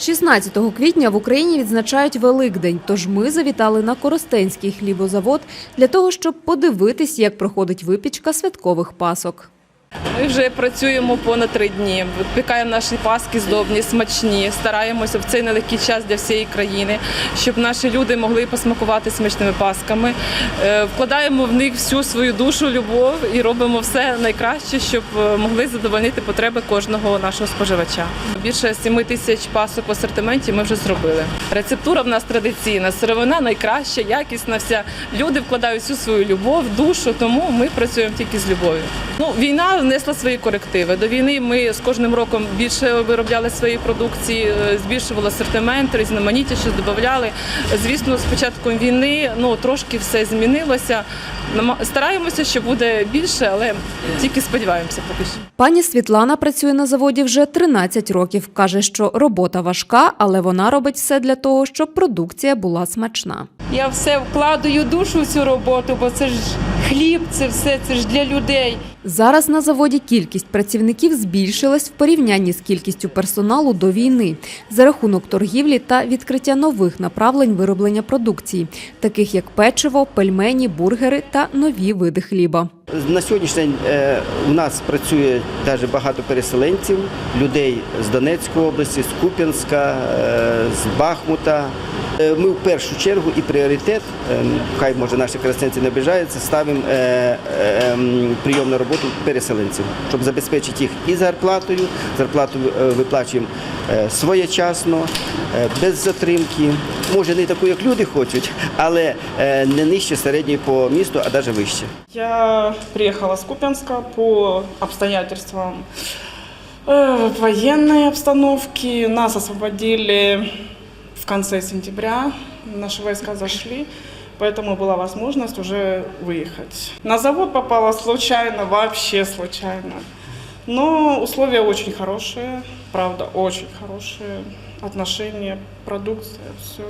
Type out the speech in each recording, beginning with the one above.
16 квітня в Україні відзначають Великдень, тож ми завітали на Коростенський хлібозавод для того, щоб подивитись, як проходить випічка святкових пасок. Ми вже працюємо понад три дні. Випікаємо наші паски здобні, смачні. Стараємося в цей нелегкий час для всієї країни, щоб наші люди могли посмакувати смачними пасками. Е, Вкладаємо в них всю свою душу, любов і робимо все найкраще, щоб е, могли задовольнити потреби кожного нашого споживача. Більше 7 тисяч пасок в асортименті ми вже зробили. Рецептура в нас традиційна, сировина найкраща, якісна вся. Люди вкладають всю свою любов, душу, тому ми працюємо тільки з любов'ю. Ну, війна внесла свої корективи. До війни ми з кожним роком більше виробляли свої продукції, е, збільшували асортимент, різноманітніше додавали. Звісно, з початком війни ну трошки все змінилося. Нама- Стараємося, що буде більше, але тільки сподіваємося поки що. Пані Світлана працює на заводі вже 13 років. Каже, що робота важка, але вона робить все для того, щоб продукція була смачна. Я все вкладаю душу в цю роботу, бо це ж хліб, це все, це ж для людей. Зараз на заводі кількість працівників збільшилась в порівнянні з кількістю персоналу до війни за рахунок торгівлі та відкриття нових направлень вироблення продукції, таких як печиво, пельмені, бургери та нові види хліба. На сьогоднішній день е, у нас працює дуже багато переселенців, людей з Донецької області, з Куп'янська, е, з Бахмута. Е, Ми в першу чергу і пріоритет, е, хай може наші користенці не обіжаються, ставимо е, ем, прийом на роботу переселенців, щоб забезпечити їх і зарплатою. Зарплату виплачуємо своєчасно, без затримки. Може не таку, як люди хочуть, але не нижче середньої по місту, а навіть вище. Я приехала с Купянска по обстоятельствам военной обстановки. Нас освободили конце сентября. Наши войска зашли, поэтому была возможность уже выехать. На завод попала случайно, вообще случайно. Но условия очень хорошие, правда, очень хорошие. Отношения, продукция, все.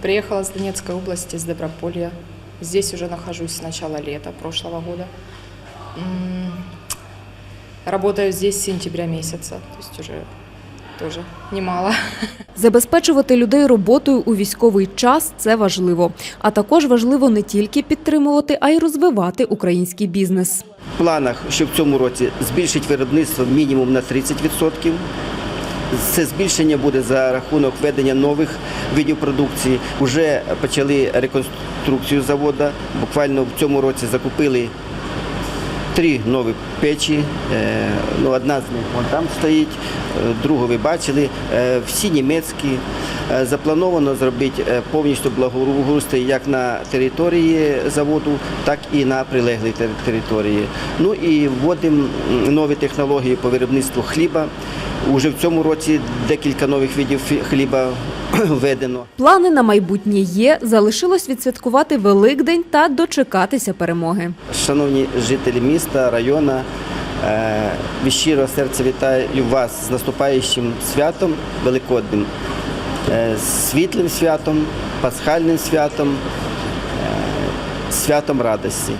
Приехала с Донецкой области, с Доброполья. Здесь уже нахожусь с начала лета прошлого года. Работаю здесь с сентября месяца, то есть уже тоже немало. Забезпечувати людей роботою у військовий час це важливо. А також важливо не тільки підтримувати, а й розвивати український бізнес. В планах, що в цьому році збільшить виробництво мінімум на 30%. Це збільшення буде за рахунок введення нових видів продукції. Уже почали реконструкцію заводу. Буквально в цьому році закупили три нові печі. Е, Ну, одна з них вон там стоїть, е, другу ви бачили. Е, Всі німецькі. Заплановано зробити повністю благоустрій як на території заводу, так і на прилеглій території. Ну і вводимо нові технології по виробництву хліба. Уже в цьому році декілька нових видів хліба введено. Плани на майбутнє є. Залишилось відсвяткувати Великдень та дочекатися перемоги. Шановні жителі міста, району, е, від щирого серця вітаю вас з наступаючим святом Великодним, е, світлим святом, пасхальним святом, е, святом радості.